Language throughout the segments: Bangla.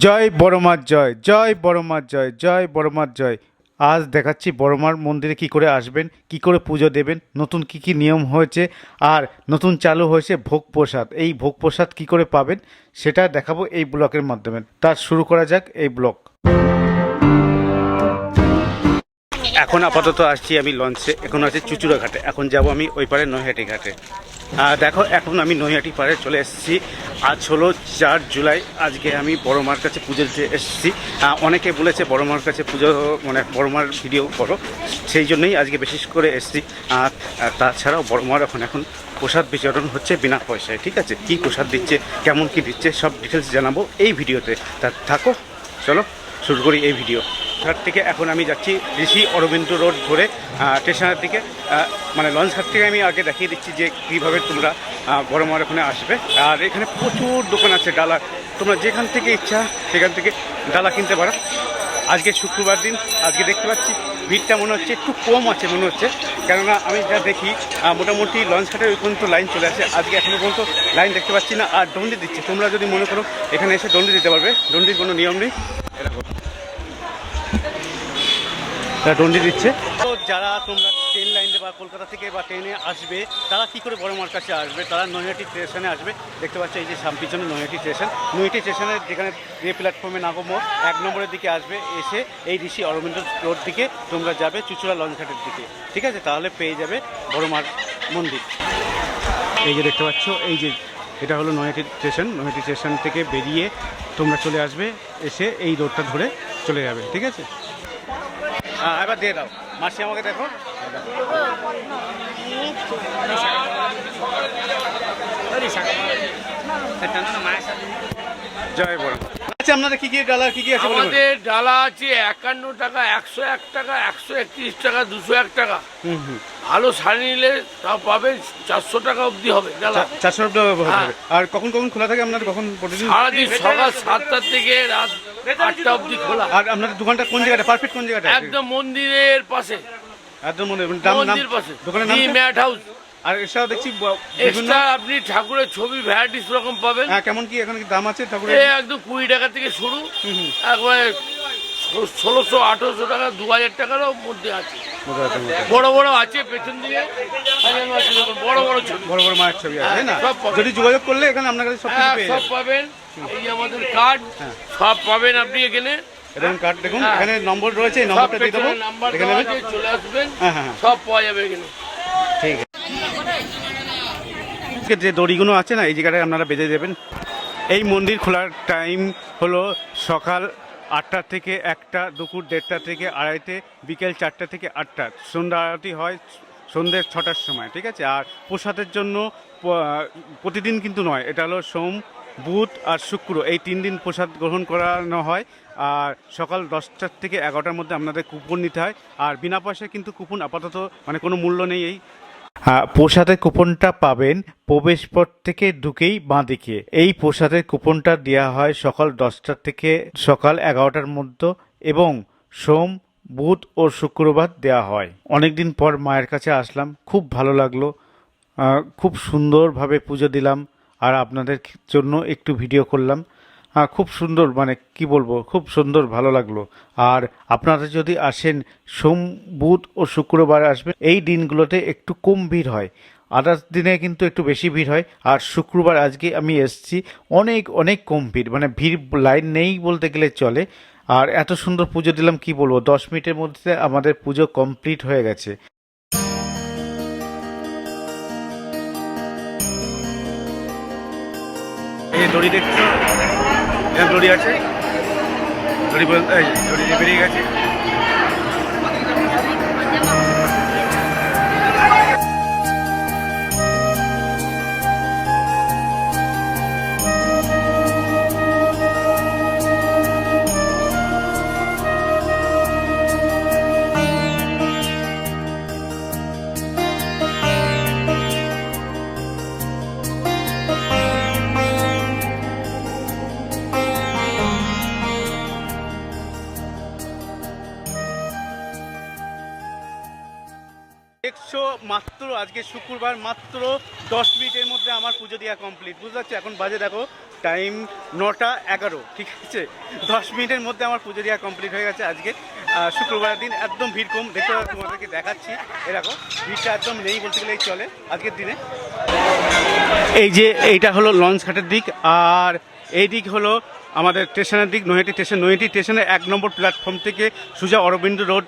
জয় বড়মার জয় জয় বড়মার জয় জয় বড়মার জয়। আজ দেখাচ্ছি বড়মার মন্দিরে কি করে আসবেন, কি করে পুজো দেবেন, নতুন কি কি নিয়ম হয়েছে, আর নতুন চালু হয়েছে ভোগ প্রসাদ। এই ভোগ প্রসাদ কি করে পাবেন, সেটা দেখাবো এই ব্লকের মাধ্যমে। তার শুরু করা যাক এই ব্লক। এখন আপাতত আসছি আমি লঞ্চে, এখন আছে চুচুড়া ঘাটে এখন যাব আমি ওই পারে নৈহাটি ঘাটে। দেখো, এখন আমি নৈহাটি পাড়ে চলে এসেছি। আজ হলো চার জুলাই, আজকে আমি বড় মার কাছে পুজো দিতে এসেছি। অনেকে বলেছে বড় মার কাছে পুজো মানে বড় মার ভিডিও করো। সেই জন্যই আজকে বিশেষ করে এসেছি। আর তাছাড়াও বড় মার এখন এখন প্রসাদ বিচরণ হচ্ছে বিনা পয়সায়, ঠিক আছে? কী প্রসাদ দিচ্ছে, কেমন কি দিচ্ছে, সব ডিটেলস জানাব এই ভিডিওতে। তা, থাকো, চলো, শুরু করি এই ভিডিও। ঘাট থেকে এখন আমি যাচ্ছি ঋষি অরবিন্দ রোড ধরে স্টেশনের দিকে। মানে লঞ্চ ঘাট থেকে আমি আগে দেখিয়ে দিচ্ছি যে কীভাবে তোমরা বড় মার ওখানে আসবে। আর এখানে প্রচুর দোকান আছে, ডালা। তোমরা যেখান থেকে ইচ্ছা সেখান থেকে ডালা কিনতে পারো। আজকে শুক্রবার দিন, আজকে দেখতে পাচ্ছি ভিড়টা মনে হচ্ছে একটু কম আছে মনে হচ্ছে। কেননা আমি যা দেখি মোটামুটি লঞ্চ ঘাটের ওই পর্যন্ত লাইন চলে আসে। আজকে এখনও পর্যন্ত লাইন দেখতে পাচ্ছি না। আর দণ্ডি দিচ্ছে। তোমরা যদি মনে করো এখানে এসে দণ্ডি দিতে পারবে, দণ্ডির কোনো নিয়ম নেই। এরকম। তারা দণ্ডি দিচ্ছে। তো যারা তোমরা ট্রেন লাইনে বা কলকাতা থেকে বা ট্রেনে আসবে তারা কি করে বড় মার কাছে আসবে? তারা নৈহাটি স্টেশনে আসবে। দেখতে পাচ্ছ এই যে পিছনে নৈহাটি স্টেশন নৈহাটি স্টেশনে যেখানে যে প্ল্যাটফর্মে নামবো এক নম্বরের দিকে আসবে এসে এই ঋষি অরবিন্দ রোড দিকে তোমরা যাবে চুচুড়া লঞ্চঘাটের দিকে। ঠিক আছে? তাহলে পেয়ে যাবে বড় মার মন্দির। এই যে দেখতে পাচ্ছ এই যে এটা হলো নৈহাটি স্টেশন নৈহাটি স্টেশন থেকে বেরিয়ে তোমরা চলে আসবে এসে এই রোডটা ধরে চলে যাবে। ঠিক আছে? হ্যাঁ এবার দিয়ে দাও। মাসি আমাকে দেখো। জয় বড় আচ্ছা আপনাদের কি কি ডালা কি কি আছে আমাদের ডালা আছে একান্ন টাকা একশো এক টাকা একশো একত্রিশ টাকা দুশো এক টাকা। ভালো শাড়ি নিলে তাও পাবেন চারশো টাকা অবধি হবে ডালা। চারশো টাকা হ্যাঁ। আর কখন কখন খোলা থাকে আপনাদের? কখন সারাদিন সকাল সাতটা থেকে রাত আটটা অবধি খোলা আর আপনাদের দোকানটা কোন জায়গাটা? পারফেক্ট কোন জায়গাটা একদম মন্দিরের পাশে। একদম মনে নাম পাশে। দোকানের দি নাম ম্যাট হাউস। আর এছাড়াও দেখছি এক্সট্রা আপনি ঠাকুরের ছবি ভ্যারাইটিস রকম পাবেন। হ্যাঁ কেমন কি এখন কি দাম আছে ঠাকুরের? এ একদম কুড়ি টাকা থেকে শুরু। একবারে ষোলোশো আঠেরোশো টাকা দু হাজার টাকারও মধ্যে আছে। বড় বড় আছে পেছন দিকে। বড় বড় ছবি। বড় বড় মায়ের ছবি আছে না? যদি যোগাযোগ করলে এখানে আপনার কাছে সব হ্যাঁ সব পাবেন। এই যে আমাদের কার্ড হ্যাঁ। সব পাবেন আপনি এখানে। এরকম কার্ড দেখুন হ্যাঁ। এখানে নম্বর রয়েছে এই নম্বরটা দিয়ে দেবো। আছে চলে আসবেন। হ্যাঁ সব পাওয়া যাবে এখানে। ঠিক আছে। যে দড়িগুলো আছে না এই জায়গাটায় আপনারা বেঁধে দেবেন। এই মন্দির খোলার টাইম হলো সকাল আটটা থেকে একটা দুপুর দেড়টা থেকে আড়াইটে বিকেল চারটা থেকে আটটা। সন্ধ্যা আরতি হয় সন্ধ্যে ছটার সময় ঠিক আছে? আর প্রসাদের জন্য প্রতিদিন কিন্তু নয় এটা হলো সোম বুধ আর শুক্র, এই তিন দিন প্রসাদ গ্রহণ করানো হয়। আর সকাল দশটার থেকে এগারোটার মধ্যে আপনাদের কুপন নিতে হয়। আর বিনা পয়সায় কিন্তু কুপন আপাতত মানে কোনো মূল্য নেই এই। প্রসাদের কুপনটা পাবেন প্রবেশ পথ থেকে ঢুকেই বাঁ দিকে এই প্রসাদের কুপনটা দেওয়া হয় সকাল দশটার থেকে সকাল এগারোটার মধ্যে এবং সোম, বুধ ও শুক্রবার দেওয়া হয়। অনেকদিন পর মায়ের কাছে আসলাম, খুব ভালো লাগল। খুব সুন্দরভাবে পুজো দিলাম। আর আপনাদের জন্য একটু ভিডিও করলাম। হ্যাঁ খুব সুন্দর মানে কি বলব, খুব সুন্দর, ভালো লাগল। আর আপনারা যদি আসেন, সোম, বুধ ও শুক্রবার আসবেন, এই দিনগুলোতে একটু কম ভিড় হয়। আদার্স দিনে কিন্তু একটু বেশি ভিড় হয়। আর শুক্রবার আজকে আমি এসেছি, অনেক অনেক কম ভিড় মানে ভিড় লাইন নেই বলতে গেলে চলে। আর এত সুন্দর পুজো দিলাম, কি বলব, দশ মিনিটের মধ্যে আমাদের পুজো কমপ্লিট হয়ে গেছে। দড়ি দেখছ? এখানে দড়ি আছে? দড়ি বলতে দড়ি বেরিয়ে গেছে। একশো মাত্র আজকে শুক্রবার মাত্র দশ মিনিটের মধ্যে আমার পুজো দেওয়া কমপ্লিট বুঝতে পারছ? এখন বাজে দেখো টাইম নটা এগারো ঠিক আছে? দশ মিনিটের মধ্যে আমার পুজো দেওয়া কমপ্লিট হয়ে গেছে আজকে। আহ, শুক্রবারের দিন একদম ভিড় কম। দেখতে পাচ্ছি তোমাদেরকে দেখাচ্ছি। এরকম ভিড়টা একদম নেই বলতে গেলেই চলে আজকের দিনে। এই যে এইটা হলো লঞ্চ ঘাটের দিক আর এই দিক হলো আমাদের স্টেশনের দিক নৈহাটি স্টেশন। নৈহাটি স্টেশনের এক নম্বর প্ল্যাটফর্ম থেকে সুজা অরবিন্দ রোড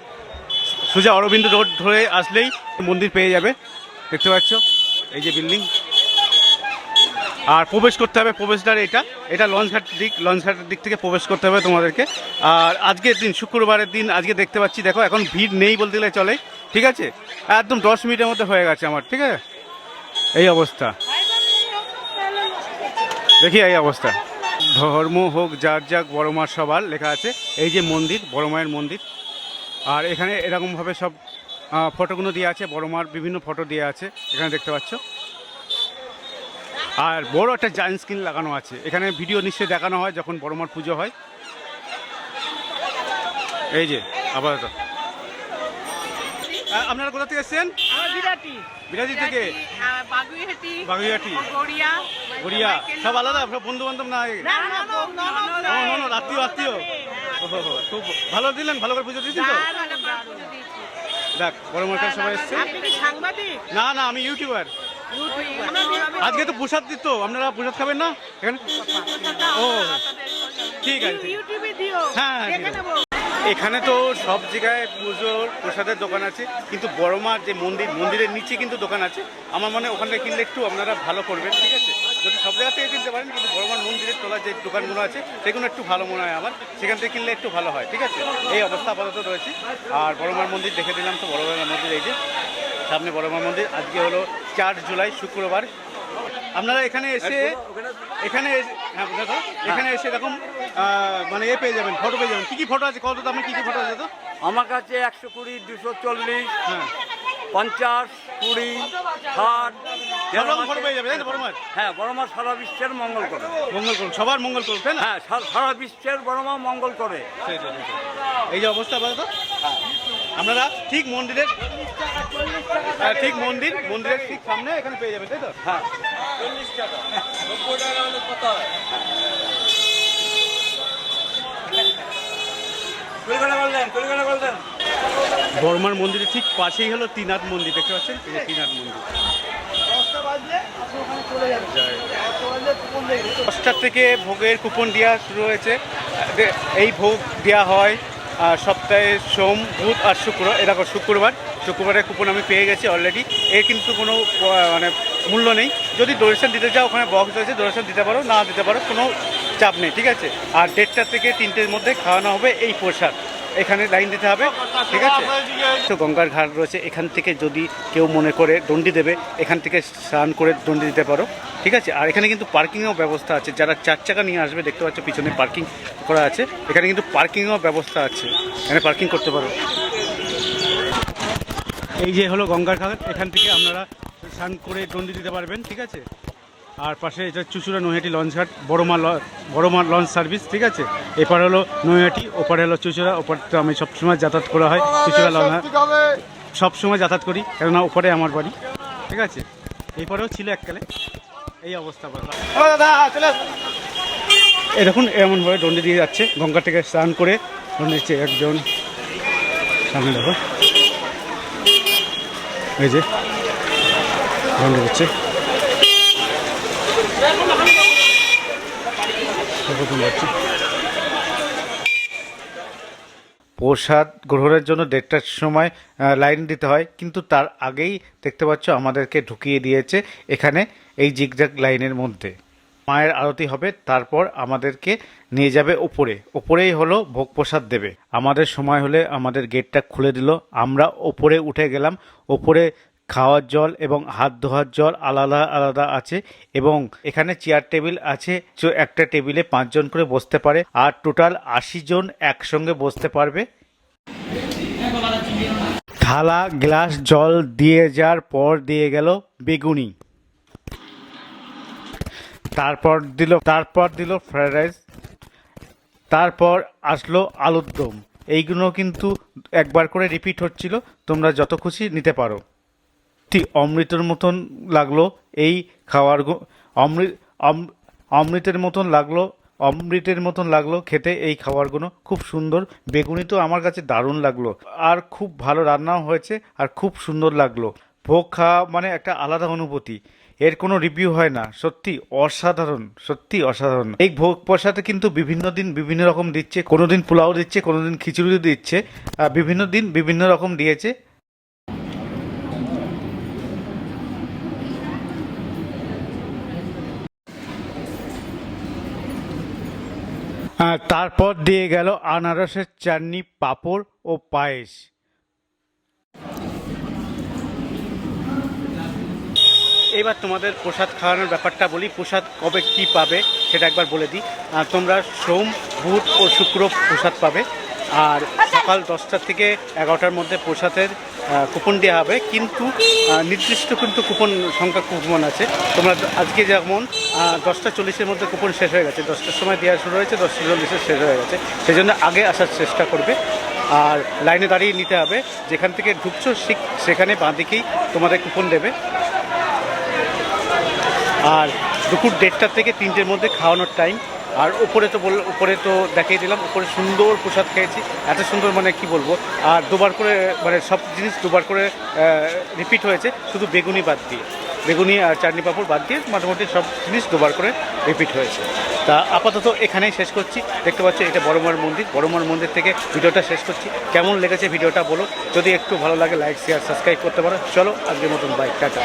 সোজা অরবিন্দ রোড ধরে আসলেই মন্দির পেয়ে যাবে। দেখতে পাচ্ছ? এই যে বিল্ডিং। আর প্রবেশ করতে হবে প্রবেশদ্বার এটা। এটা লঞ্চঘাট দিক লঞ্চঘাটের দিক থেকে প্রবেশ করতে হবে তোমাদেরকে। আর আজকের দিন, শুক্রবারের দিন, আজকে দেখতে পাচ্ছি, দেখো, এখন ভিড় নেই বলতে গেলে চলে। ঠিক আছে? একদম দশ মিনিটের মধ্যে হয়ে গেছে আমার, ঠিক আছে? এই অবস্থা। দেখি এই অবস্থা। ধর্ম হোক, যার যাক, বড় মার সবার লেখা আছে। এই যে মন্দির, বড় মায়ের মন্দির। আর এখানে এরকমভাবে সব ফটোগুলো দিয়ে আছে বড় মার বিভিন্ন ফটো দিয়ে আছে এখানে দেখতে পাচ্ছ। আর বড় একটা জায়েন্ট স্ক্রিন লাগানো আছে এখানে ভিডিও নিশ্চয়ই দেখানো হয় যখন বড় মার পুজো হয়। এই যে আপাতত। আপনারা কোথা থেকে এসছেন? বিরাটি। বিরাজি থেকে? বাগুইহাটি বাগুইহাটি। গড়িয়া গড়িয়া। সব আলাদা সব বন্ধু বান্ধব না খুব ভালো দিলেন ভালো করে পুজো দিয়েছেন তো? দেখ বড় মার্কার সবাই এসছে। আপনি কি সাংবাদিক? না না আমি ইউটিউবার। আজকে তো প্রসাদ দিত আপনারা প্রসাদ খাবেন না? এখানে? ও ঠিক আছে। ঠিক আছে। হ্যাঁ, হ্যাঁ, এখানে তো সব জায়গায় পুজোর প্রসাদের দোকান আছে কিন্তু বড় মার যে মন্দির মন্দিরের নিচে কিন্তু দোকান আছে। আমার মনে হয় ওখান কিনলে একটু আপনারা ভালো করবেন ঠিক আছে? যদি সব জায়গা থেকে কিনতে পারেন কিন্তু বড় মার মন্দিরের তোলা যে দোকানগুলো আছে সেগুলো একটু ভালো মনে হয় আমার। সেখান থেকে কিনলে একটু ভালো হয় ঠিক আছে? এই অবস্থা আপাতত রয়েছে। আর বড় মার মন্দির দেখে দিলাম তো বড় মন্দির এই যে সামনে বড় মার মন্দির। আজকে হলো চার জুলাই শুক্রবার। আপনারা এখানে এসে এখানে এসে- হ্যাঁ দেখো এখানে এসে এরকম মানে এ পেয়ে যাবেন ফটো পেয়ে যাবেন। কী কী ফটো আছে? কত দামে কী কী ফটো আছে তো? আমার কাছে একশো কুড়ি দুশো চল্লিশ হ্যাঁ। পঞ্চাশ কুড়ি ষাট হ্যাঁ বড় মা সারা বিশ্বের মঙ্গল করে। মঙ্গল করুন সবার মঙ্গল করুন তাই না? হ্যাঁ সারা বিশ্বের বড় মা মঙ্গল করে। এই যে অবস্থা বলো তো। আপনারা ঠিক মন্দিরের হ্যাঁ, ঠিক মন্দির মন্দিরের ঠিক সামনে এখানে পেয়ে যাবেন তাই তো? হ্যাঁ। বর্মার মন্দিরের ঠিক পাশেই হলো তিনাথ মন্দির দেখতে পাচ্ছেন? তিনাথ মন্দির। দশটার থেকে ভোগের কুপন দেওয়া শুরু হয়েছে। এই ভোগ দেওয়া হয় সপ্তাহে সোম, বুধ আর শুক্র এরকম শুক্রবার। শুক্রবারের কুপন আমি পেয়ে গেছি অলরেডি এর কিন্তু কোনো মানে মূল্য নেই। যদি ডোনেশন দিতে চাও, ওখানে বক্স রয়েছে ডোনেশন দিতে পারো, না দিতে পারো, কোনো চাপ নেই, ঠিক আছে? আর দেড়টা থেকে তিনটের মধ্যে খাওয়ানো হবে এই প্রসাদ। এখানে লাইন দিতে হবে, ঠিক আছে? তো গঙ্গার ঘাট রয়েছে, এখান থেকে যদি কেউ মনে করে দণ্ডি দেবে, এখান থেকে স্নান করে দণ্ডি দিতে পারো, ঠিক আছে? আর এখানে কিন্তু পার্কিংয়ের ব্যবস্থা আছে, যারা চার চাকা নিয়ে আসবে, দেখতে পাচ্ছ পিছনে পার্কিং করা আছে, এখানে কিন্তু পার্কিংয়ের ব্যবস্থা আছে, এখানে পার্কিং করতে পারো। এই যে হলো গঙ্গার ঘাট, এখান থেকে আপনারা স্নান করে দণ্ডি দিতে পারবেন, ঠিক আছে? আর পাশে এটা চুচুড়া নৈহাটি লঞ্চ ঘাট বড়মা বড়মা লঞ্চ সার্ভিস ঠিক আছে? এপার হলো নৈহাটি ওপারে হলো চুচুড়া ওপার তো আমি সবসময় যাতায়াত করা হয় চুচুড়া লঞ্চ ঘাট। সবসময় যাতায়াত করি কেননা ওপারে আমার বাড়ি ঠিক আছে? এরপরেও ছিল এককালে এই অবস্থা দেখুন এমনভাবে দণ্ডি দিয়ে যাচ্ছে গঙ্গা থেকে স্নান করে দণ্ডি একজন সামনে দেখো। এই যে দণ্ডি দিচ্ছে। যাচ্ছে প্রসাদ গ্রহণের জন্য দেড়টার সময় লাইন দিতে হয়, কিন্তু তার আগেই দেখতে পাচ্ছ আমাদেরকে ঢুকিয়ে দিয়েছে এখানে এই জিগজাগ লাইনের মধ্যে। মায়ের আরতি হবে, তারপর আমাদেরকে নিয়ে যাবে ওপরে। ওপরেই হলো ভোগ প্রসাদ দেবে। আমাদের সময় হলে আমাদের গেটটা খুলে দিল। আমরা ওপরে উঠে গেলাম। ওপরে খাওয়ার জল এবং হাত ধোয়ার জল আলাদা আলাদা আছে এবং এখানে চেয়ার টেবিল আছে, তো একটা টেবিলে পাঁচজন করে বসতে পারে আর টোটাল আশি জন একসঙ্গে বসতে পারবে। থালা গ্লাস জল দিয়ে যাওয়ার পর দিয়ে গেল বেগুনি। তারপর দিল তারপর দিল ফ্রাইড রাইস তারপর আসলো আলুর দম। এইগুলো কিন্তু একবার করে রিপিট হচ্ছিল, তোমরা যত খুশি নিতে পারো। ঠিক অমৃতের মতন লাগল এই খাওয়ার অমৃত অম- অমৃতের মতন লাগল, অমৃতের মতন লাগল খেতে এই খাবারগুলো খুব সুন্দর। বেগুনি তো আমার কাছে দারুণ লাগল। আর খুব ভালো রান্নাও হয়েছে আর খুব সুন্দর লাগল। ভোগ খাওয়া মানে একটা আলাদা অনুভূতি। এর কোনো রিভিউ হয় না। সত্যি অসাধারণ সত্যি অসাধারণ। এই ভোগ প্রসাদে কিন্তু বিভিন্ন দিন বিভিন্ন রকম দিচ্ছে। কোনো দিন পোলাও দিচ্ছে কোনো দিন খিচুড়ি দিচ্ছে। বিভিন্ন দিন বিভিন্ন রকম দিয়েছে। তারপর দিয়ে গেল আনারসের চাটনি, পাঁপড় ও পায়েস। এবার তোমাদের প্রসাদ খাওয়ানোর ব্যাপারটা বলি। প্রসাদ কবে কি পাবে সেটা একবার বলে দিই। তোমরা সোম, বুধ ও শুক্র প্রসাদ পাবে। আর সকাল দশটা থেকে এগারোটার মধ্যে প্রসাদের কুপন দেওয়া হবে। কিন্তু নির্দিষ্ট কিন্তু কুপন সংখ্যা কুপন আছে। তোমরা আজকে যেমন দশটা চল্লিশের মধ্যে কুপন শেষ হয়ে গেছে। দশটার সময় দেওয়া শুরু হয়েছে, দশটা চল্লিশে শেষ হয়ে গেছে। সেই জন্য আগে আসার চেষ্টা করবে। আর লাইনে দাঁড়িয়ে নিতে হবে। যেখান থেকে ঢুকছো, ঠিক সেখানে বাঁ তোমাদের কুপন দেবে। আর দুপুর দেড়টার থেকে তিনটের মধ্যে খাওয়ানোর টাইম আর উপরে তো বল উপরে তো দেখিয়ে দিলাম, উপরে সুন্দর প্রসাদ খেয়েছি। এত সুন্দর মানে কি বলব? আর দুবার করে মানে সব জিনিস দুবার করে রিপিট হয়েছে, শুধু বেগুনি বাদ দিয়ে। বেগুনি আর চাটনি পাঁপড় বাদ দিয়ে মোটামুটি সব জিনিস দুবার করে রিপিট হয়েছে। তা আপাতত এখানেই শেষ করছি। দেখতে পাচ্ছি এটা বড়মার মন্দির। বড়মার মন্দির থেকে ভিডিওটা শেষ করছি। কেমন লেগেছে ভিডিওটা বলো। যদি একটু ভালো লাগে লাইক শেয়ার সাবস্ক্রাইব করতে পারো। চলো, আজকের মতন বাইক টাটা।